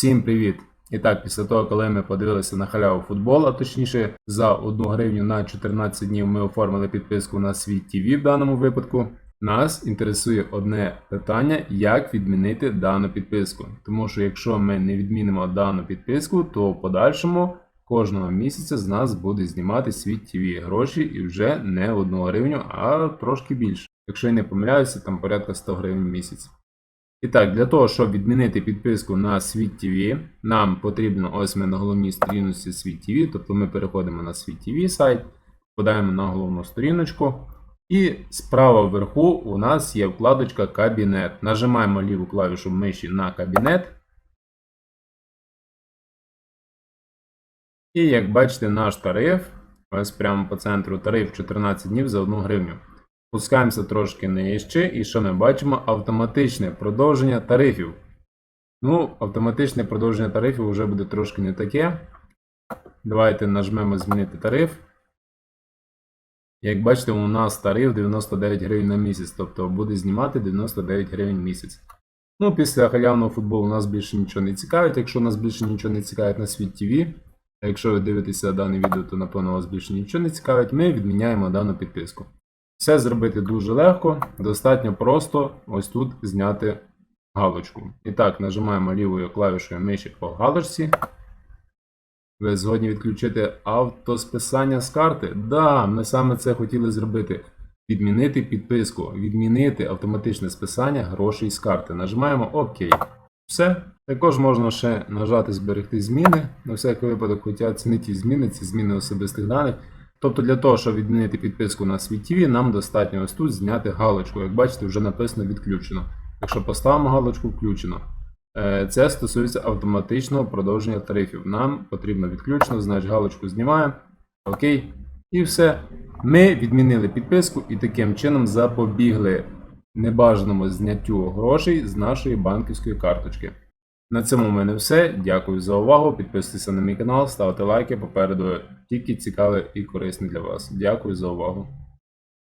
Всім привіт! І так, після того, коли ми подивилися на халяву футбол, а точніше за 1 гривню на 14 днів ми оформили підписку на світ ТВ в даному випадку. Нас інтересує одне питання, як відмінити дану підписку. Тому що якщо ми не відмінимо дану підписку, то в подальшому кожного місяця з нас буде знімати світ ТВ гроші і вже не 1 гривню, а трошки більше. Якщо я не помиляюся, там порядка 100 гривень в місяць. І так, для того, щоб відмінити підписку на Світ ТВ, нам потрібно ось ми на головній сторінці Світ ТВ, тобто ми переходимо на Світ ТВ сайт, подаємо на головну сторіночку. І справа вверху у нас є вкладочка Кабінет. Нажимаємо ліву клавішу миші на кабінет. І як бачите, наш тариф, ось прямо по центру тариф 14 днів за 1 гривню. Пускаємося трошки нижче, і що ми бачимо? Автоматичне продовження тарифів. Ну, автоматичне продовження тарифів вже буде трошки не таке. Давайте нажмемо змінити тариф. Як бачите, у нас тариф 99 гривень на місяць, тобто буде знімати 99 гривень місяць. Ну, після халявного футболу нас більше нічого не цікавить. Якщо нас більше нічого не цікавить на світ ТВ, а якщо ви дивитеся дане відео, то напевно вас більше нічого не цікавить, ми відміняємо дану підписку. Все зробити дуже легко, достатньо просто ось тут зняти галочку. І так, нажимаємо лівою клавішою миші по галочці. Ви згодні відключити автосписання з карти? Да, ми саме це хотіли зробити. Відмінити підписку, відмінити автоматичне списання грошей з карти. Нажимаємо ОК. Все. Також можна ще нажати Зберегти зміни. На всякий випадок, хоча це не ті зміни, це зміни особистих даних. Тобто для того, щоб відмінити підписку на свій TV, нам достатньо ось тут зняти галочку. Як бачите, вже написано відключено. Якщо поставимо галочку включено. Е, Це стосується автоматичного продовження тарифів. Нам потрібно відключено, значить галочку знімаємо. Окей. І все. Ми відмінили підписку і таким чином запобігли небажаному зняттю грошей з нашої банківської карточки. На цьому в мене все. Дякую за увагу. Підписуйтесь на мій канал, ставте лайки. Попереду тільки цікаве і корисне для вас. Дякую за увагу.